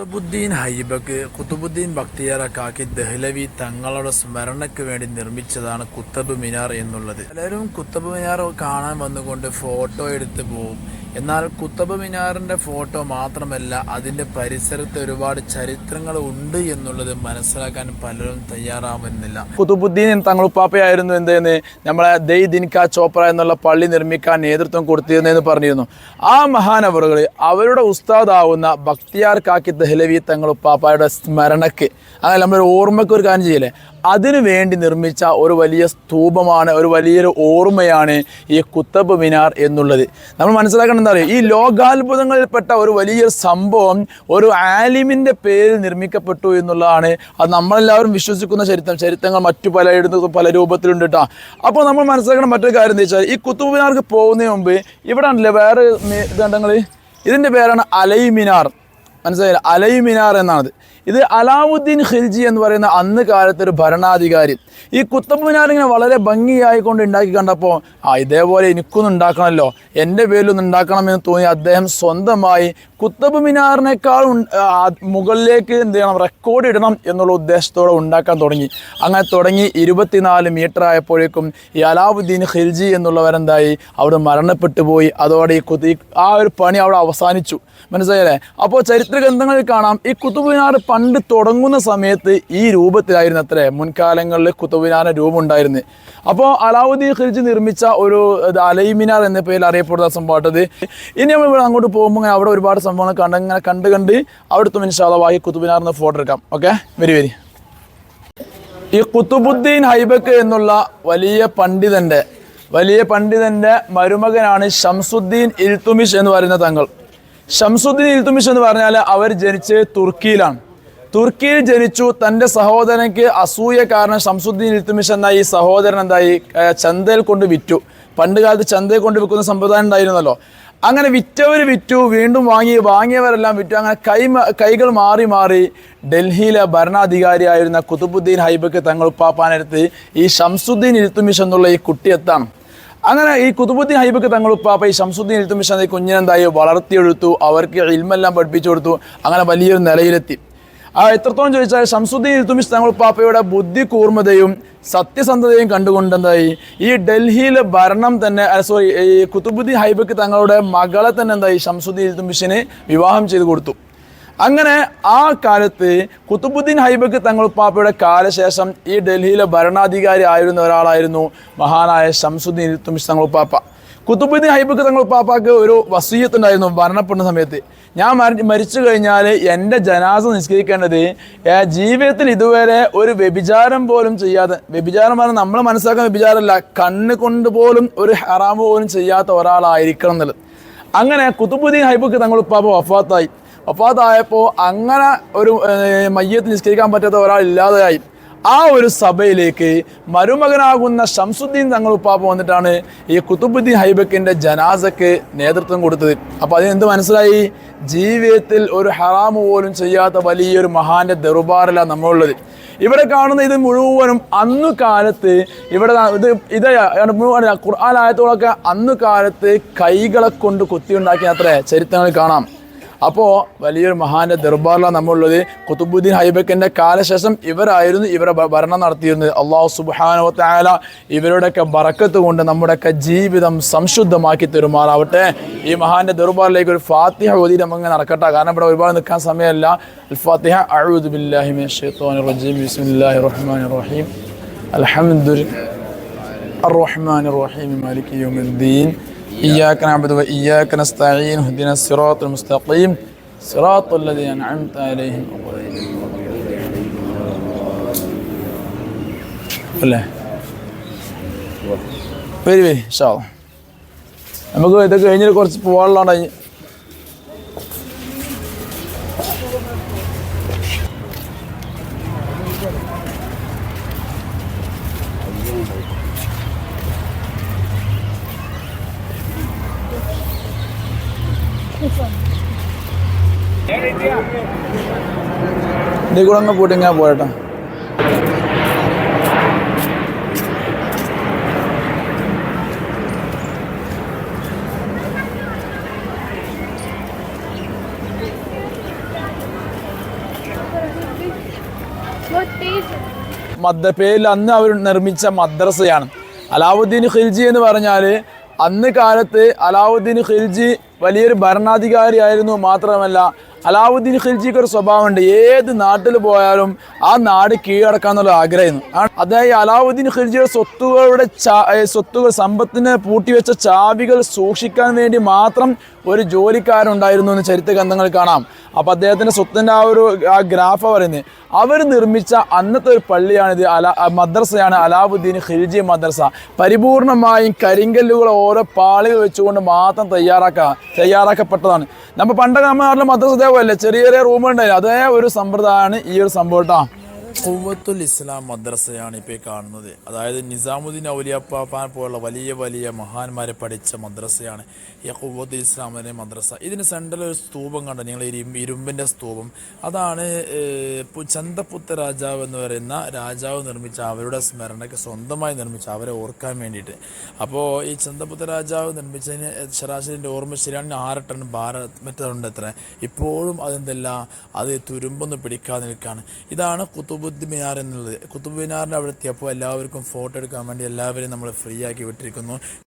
കുത്തബുദ്ദീൻ ഹൈബക്ക് കുത്തുബുദ്ദീൻ ബക്തിയാറ കാക്കി ദഹ്ലവി തങ്ങളുടെ സ്മരണയ്ക്ക് വേണ്ടി നിർമ്മിച്ചതാണ് കുത്തബ് മിനാർ എന്നുള്ളത്. പലരും കുത്തബ് മിനാർ കാണാൻ വന്നുകൊണ്ട് ഫോട്ടോ എടുത്ത് പോവും. എന്നാൽ കുത്തബ് മിനാറിന്റെ ഫോട്ടോ മാത്രമല്ല അതിന്റെ പരിസരത്ത് ഒരുപാട് ചരിത്രങ്ങൾ ഉണ്ട് എന്നുള്ളത് മനസ്സിലാക്കാൻ പലരും തയ്യാറാവുന്നില്ല. കുത്തുബുദ്ദീൻ തങ്ങളുപ്പാപ്പയായിരുന്നു എന്തെന്ന്? നമ്മളെ ദൈ ദിൻക ചോപ്ര എന്നുള്ള പള്ളി നിർമ്മിക്കാൻ നേതൃത്വം കൊടുത്തിരുന്നെന്ന് പറഞ്ഞിരുന്നു. ആ മഹാനവറുകൾ അവരുടെ ഉസ്താദാവുന്ന ബക്തിയാർ കാക്കി ദഹ്ലവി തങ്ങളുപ്പാപ്പയുടെ സ്മരണക്ക് അങ്ങനെ നമ്മളൊരു ഓർമ്മയ്ക്ക് ഒരു കാര്യം ചെയ്യില്ലേ? അതിനു വേണ്ടി നിർമ്മിച്ച ഒരു വലിയ സ്തൂപമാണ് ഒരു വലിയൊരു ഓർമ്മയാണ് ഈ കുത്തബ് മിനാർ എന്നുള്ളത്. നമ്മൾ മനസ്സിലാക്കണം എന്താ പറയുക ഈ ലോകാത്ഭുതങ്ങളിൽപ്പെട്ട ഒരു വലിയൊരു സംഭവം ഒരു ആലിമിന്റെ പേരിൽ നിർമ്മിക്കപ്പെട്ടു എന്നുള്ളതാണ്. അത് നമ്മളെല്ലാവരും വിശ്വസിക്കുന്ന ചരിത്രം. ചരിത്രങ്ങൾ മറ്റു പലയിടത്തും പല രൂപത്തിലുണ്ട് കേട്ടോ അപ്പോൾ നമ്മൾ മനസ്സിലാക്കണം മറ്റൊരു കാര്യം എന്താ വെച്ചാൽ ഈ കുത്തബ് മിനാർക്ക് പോകുന്നതിന് മുമ്പ് ഇവിടെ ഉണ്ടല്ലേ വേറെ ഇതുണ്ടെങ്കിൽ ഇതിന്റെ പേരാണ് അലൈ മിനാർ. മനസ്സിലായില്ല? അലൈ മിനാർ എന്നാണത്. ഇത് അലാവുദ്ദീൻ ഖിൽജി എന്ന് പറയുന്ന അന്ന് കാലത്തെ ഒരു ഭരണാധികാരി. ഈ കുത്തബ് മിനാർ ഇങ്ങനെ വളരെ ഭംഗിയായി കൊണ്ട് ഉണ്ടാക്കി കണ്ടപ്പോൾ ആ ഇതേപോലെ എനിക്കൊന്നും ഉണ്ടാക്കണമല്ലോ. എന്റെ പേരിലൊന്നും ഉണ്ടാക്കണമെന്ന് തോന്നി അദ്ദേഹം സ്വന്തമായി കുത്തബ് മിനാറിനേക്കാൾ മുകളിലേക്ക് എന്ത് ചെയ്യണം? റെക്കോർഡ് ഇടണം എന്നുള്ള ഉദ്ദേശത്തോടെ ഉണ്ടാക്കാൻ തുടങ്ങി. അങ്ങനെ തുടങ്ങി ഇരുപത്തിനാല് മീറ്റർ ആയപ്പോഴേക്കും ഈ അലാവുദ്ദീൻ ഖിൽജി എന്നുള്ളവരെന്തായി അവിടെ മരണപ്പെട്ടു പോയി അതോടെ ഈ ആ ഒരു പണി അവിടെ അവസാനിച്ചു. മനസ്സിലായല്ലേ? അപ്പോൾ ചരിത്ര ഗ്രന്ഥങ്ങളിൽ കാണാം ഈ കുത്തുബിനാർ പണ്ട് തുടങ്ങുന്ന സമയത്ത് ഈ രൂപത്തിലായിരുന്നു അത്രേ മുൻകാലങ്ങളിൽ കുത്തുബിനാർ രൂപം ഉണ്ടായിരുന്നു അപ്പോൾ അലാവുദ്ദീൻ ഖിൽജി നിർമ്മിച്ച ഒരു അലൈമിനാർ എന്ന പേരിൽ അറിയപ്പെടുന്ന സംഭവമാട്ടത് ഇനി നമ്മൾ ഇവിടെ അങ്ങോട്ട് പോകുമ്പോൾ അവിടെ ഒരുപാട് സംഭവങ്ങൾ കണ്ട് ഇങ്ങനെ കണ്ട് കണ്ട് അവിടുത്തെ ഇൻഷാല്ല കുത്തുബിനാർ എന്ന ഫോട്ടോ എടുക്കാം. ഓക്കെ? വരി വരി. ഈ കുത്തുബുദ്ദീൻ ഹൈബക്ക് എന്നുള്ള വലിയ പണ്ഡിതന്റെ വലിയ പണ്ഡിതന്റെ മരുമകനാണ് ഷംസുദ്ദീൻ ഇൽത്തുമിഷ് എന്ന് പറയുന്ന തങ്ങൾ. ഷംസുദ്ദീൻ ഇൽത്തുമിഷ് എന്ന് പറഞ്ഞാൽ അവർ ജനിച്ച് തുർക്കിയിലാണ്. തുർക്കിയിൽ ജനിച്ചു തന്റെ സഹോദരനക്ക് അസൂയ കാരണം ഷംസുദ്ദീൻ ഇൽത്തുമിഷ് എന്ന ഈ സഹോദരൻ എന്തായി? ചന്തയിൽ കൊണ്ട് വിറ്റു. പണ്ട് കാലത്ത് ചന്തയിൽ കൊണ്ട് വിൽക്കുന്ന സമ്പ്രദായം ഉണ്ടായിരുന്നല്ലോ. അങ്ങനെ വിറ്റവർ വിറ്റു വീണ്ടും വാങ്ങി വാങ്ങിയവരെല്ലാം വിറ്റു. അങ്ങനെ കൈ കൈകൾ മാറി മാറി ഡൽഹിയിലെ ഭരണാധികാരിയായിരുന്ന കുതുബുദ്ദീൻ ഹൈബക്ക് തങ്ങൾ തങ്ങളുപ്പാപ്പാനടുത്ത് ഈ ഷംസുദ്ദീൻ ഇൽത്തുമിഷ് എന്നുള്ള ഈ കുട്ടി എത്താണ്? അങ്ങനെ ഈ കുതുബുദ്ദീൻ ഹൈബക്ക് തങ്ങൾ ഉപ്പാപ്പ ഈ ഷംസുദ്ദീൻ ഇൽത്തുമിഷ് എന്ന കുഞ്ഞിനെന്തായി വളർത്തിയെടുത്തു അവർക്ക് ഇൽമെല്ലാം പഠിപ്പിച്ചു കൊടുത്തു അങ്ങനെ വലിയൊരു നിലയിലെത്തി. ആ എത്രത്തോളം ചോദിച്ചാൽ ഷംസുദ്ദീൻ ഇൽത്തുമിഷ് തങ്ങൾ ഉപ്പാപ്പയുടെ ബുദ്ധി കൂർമ്മതയും സത്യസന്ധതയും കണ്ടുകൊണ്ടെന്തായി ഈ ഡൽഹിയിലെ ഭരണം തന്നെ സോറി ഈ കുത്തുബുദ്ദീൻ ഹൈബക്ക് തങ്ങളുടെ മകളെ തന്നെ എന്തായി? ഷംസുദ്ദീൻ ഇൽത്തുമിഷിന് വിവാഹം ചെയ്തു കൊടുത്തു. അങ്ങനെ ആ കാലത്ത് കുത്തുബുദ്ദീൻ ഹൈബക്ക് തങ്ങളുപ്പാപ്പയുടെ കാലശേഷം ഈ ഡൽഹിയിലെ ഭരണാധികാരി ആയിരുന്ന ഒരാളായിരുന്നു മഹാനായ ഷംസുദ്ദീൻ ഇൽത്തുമിഷ് തങ്ങളുപ്പാപ്പ കുത്തുബുദ്ദീൻ ഹൈബക്ക് തങ്ങൾപ്പാപ്പാക്ക് ഒരു വസീയത്തുണ്ടായിരുന്നു മരണപ്പെടുന്ന സമയത്ത്. ഞാൻ മരി- മരിച്ചു കഴിഞ്ഞാൽ എന്റെ ജനാസ നിസ്കരിക്കേണ്ടത് ജീവിതത്തിൽ ഇതുവരെ ഒരു വ്യഭിചാരം പോലും ചെയ്യാതെ വ്യഭിചാരം പറഞ്ഞാൽ നമ്മൾ മനസ്സിലാക്കുന്ന വ്യഭിചാരമല്ല കണ്ണ് കൊണ്ട് പോലും ഒരു ഹറാമ് പോലും ചെയ്യാത്ത ഒരാളായിരിക്കണം എന്നുള്ളത്. അങ്ങനെ കുത്തുബുദ്ദീൻ ഹൈബക്ക് തങ്ങളുപ്പാപ്പ വഫാത്തായി. വഫാത്തായപ്പോൾ അങ്ങനെ ഒരു മയ്യത്ത് നിസ്കരിക്കാൻ പറ്റാത്ത ഒരാൾ ഇല്ലാതെയായി. ആ ഒരു സഭയിലേക്ക് മരുമകനാകുന്ന ഷംസുദ്ദീൻ തങ്ങൾ ഉപ്പാപ്പ വന്നിട്ടാണ് ഈ കുത്തുബുദ്ദീൻ ഹൈബക്കിന്റെ ജനാസക്ക് നേതൃത്വം കൊടുത്തത്. അപ്പോൾ അതിനെന്ത് മനസ്സിലായി? ജീവിതത്തിൽ ഒരു ഹറാമ് പോലും ചെയ്യാത്ത വലിയൊരു മഹാന്റെ ദർബാറിലാണ് നമ്മളുള്ളത്. ഇവിടെ കാണുന്ന ഇത് മുഴുവനും അന്നു കാലത്ത് ഇവിടെ ഇത് ഇതാണ് മുഴുവൻ ഖുർആൻ ആയത്തോളൊക്കെ അന്നു കാലത്ത് കൈകളെ കൊണ്ട് കുത്തിയുണ്ടാക്കിയ അത്രേ ചരിത്രങ്ങൾ കാണാം. അപ്പോൾ വലിയൊരു മഹാന്റെ ദർബാറിലാണ് നമ്മളുള്ളത് കുത്തുബുദ്ദീൻ ഹൈബക്കിന്റെ കാലശേഷം ഇവരായിരുന്നു ഇവരെ ഭ- ഭരണം നടത്തിയിരുന്നത് അള്ളാഹു സുബാനുവത്തായാല ഇവരുടെയൊക്കെ ബറക്കത്ത് കൊണ്ട് നമ്മുടെയൊക്കെ ജീവിതം സംശുദ്ധമാക്കി തരുമാറാവട്ടെ ഈ മഹാന്റെ ദർബാറിലേക്ക് ഒരു ഫാത്തിഹ ഓതി നമുക്ക് നടക്കട്ടെ കാരണം ഇവിടെ ഒരുപാട് നിൽക്കാൻ സമയമല്ല അൽ ഫാത്തിഹ അഊദു ബില്ലാഹി മിനശ് ശൈത്വാനിർ റജീം ബിസ്മില്ലാഹിർ റഹ്മാനിർ റഹീം അൽഹംദുലില്ലാഹി الرحمن الرحيم مالك يوم الدين إياك نعبد وإياك نستعين اهدنا الصراط المستقيم صراط الذين أنعمت عليهم അല്ലേ വരി വരി ഷാ നമുക്ക് ഇത് കഴിഞ്ഞിട്ട് കുറച്ച് പോകാനുള്ളതാണ് ഇതിൽ കൂടെ അങ്ങ് പോയിട്ട്. ഇങ്ങനെ പേരിൽ അന്ന് അവർ നിർമ്മിച്ച മദ്രസയാണ്. അലാവുദ്ദീൻ ഖിൽജി എന്ന് പറഞ്ഞാൽ അന്ന് കാലത്ത് അലാവുദ്ദീൻ ഖിൽജി വലിയൊരു ഭരണാധികാരിയായിരുന്നു മാത്രമല്ല അലാവുദ്ദീൻ ഖിൽജിക്ക് ഒരു സ്വഭാവമുണ്ട്. ഏത് നാട്ടിൽ പോയാലും ആ നാട് കീഴടക്കാന്നുള്ള ആഗ്രഹമായിരുന്നു അതായത് അലാവുദ്ദീൻ ഖിൽജിയുടെ സ്വത്തുകളുടെ സ്വത്തുകൾ സമ്പത്തിന് പൂട്ടിവെച്ച ചാവികൾ സൂക്ഷിക്കാൻ വേണ്ടി മാത്രം ഒരു ജോലിക്കാരുണ്ടായിരുന്നു എന്ന് ചരിത്ര ഗ്രന്ഥങ്ങൾ കാണാം. അപ്പോൾ അദ്ദേഹത്തിന്റെ സ്വത്തിന്റെ ആ ഒരു ആ ഗ്രാഫ പറയുന്നത് അവർ നിർമ്മിച്ച അന്നത്തെ ഒരു പള്ളിയാണിത് അല മദ്രസയാണ് അലാവുദ്ദീൻ ഖിൽജി മദ്രസ. പരിപൂർണമായും കരിങ്കല്ലുകൾ ഓരോ പാളികൾ വെച്ചുകൊണ്ട് മാത്രം തയ്യാറാക്കുക തയ്യാറാക്കപ്പെട്ടതാണ്. നമ്മൾ പണ്ടൊക്കെ നമ്മുടെ മദ്രസ ഇതേപോലെ ചെറിയ ചെറിയ റൂമുണ്ടായിരുന്നു അതേ ഒരു സമ്പ്രദായമാണ് ഈ ഒരു സംഭവം കേട്ടോ ഖുവത്തുൽ ഇസ്ലാം മദ്രസയാണ് ഇപ്പോൾ കാണുന്നത്. അതായത് നിസാമുദ്ദീൻ ഔലിയപ്പാൻ പോലുള്ള വലിയ വലിയ മഹാന്മാരെ പഠിച്ച മദ്രസയാണ് ഈ കുവത്തുൽ ഇസ്ലാമിന്റെ മദ്രസ. ഇതിന് സെൻട്രൽ ഒരു സ്തൂപം കണ്ടു? നിങ്ങൾ ഇരുമ്പ് ഇരുമ്പിന്റെ സ്തൂപം. അതാണ് ചന്തപുത്ര രാജാവ് എന്ന് പറയുന്ന രാജാവ് നിർമ്മിച്ച അവരുടെ സ്മരണയ്ക്ക് സ്വന്തമായി നിർമ്മിച്ച അവരെ ഓർക്കാൻ വേണ്ടിയിട്ട്. അപ്പോൾ ഈ ചന്തപുത്ത രാജാവ് നിർമ്മിച്ചതിന് ശരാശരിന്റെ ഓർമ്മ ശരിയാണ് ആറ് ടൺ ഭാരത് മറ്റുണ്ട് എത്ര? ഇപ്പോഴും അതെന്തല്ല? അത് തുരുമ്പൊന്ന് പിടിക്കാതെ നിൽക്കുകയാണ് ഇതാണ് കുത്തുബുദ്ധ് മിനാർ എന്നുള്ളത്. കുത്തുബ് മിനാറിന്റെ അവിടെ എത്തിയപ്പോൾ എല്ലാവർക്കും ഫോട്ടോ എടുക്കാൻ വേണ്ടി എല്ലാവരെയും നമ്മൾ ഫ്രീ ആക്കി വിട്ടിരിക്കുന്നു.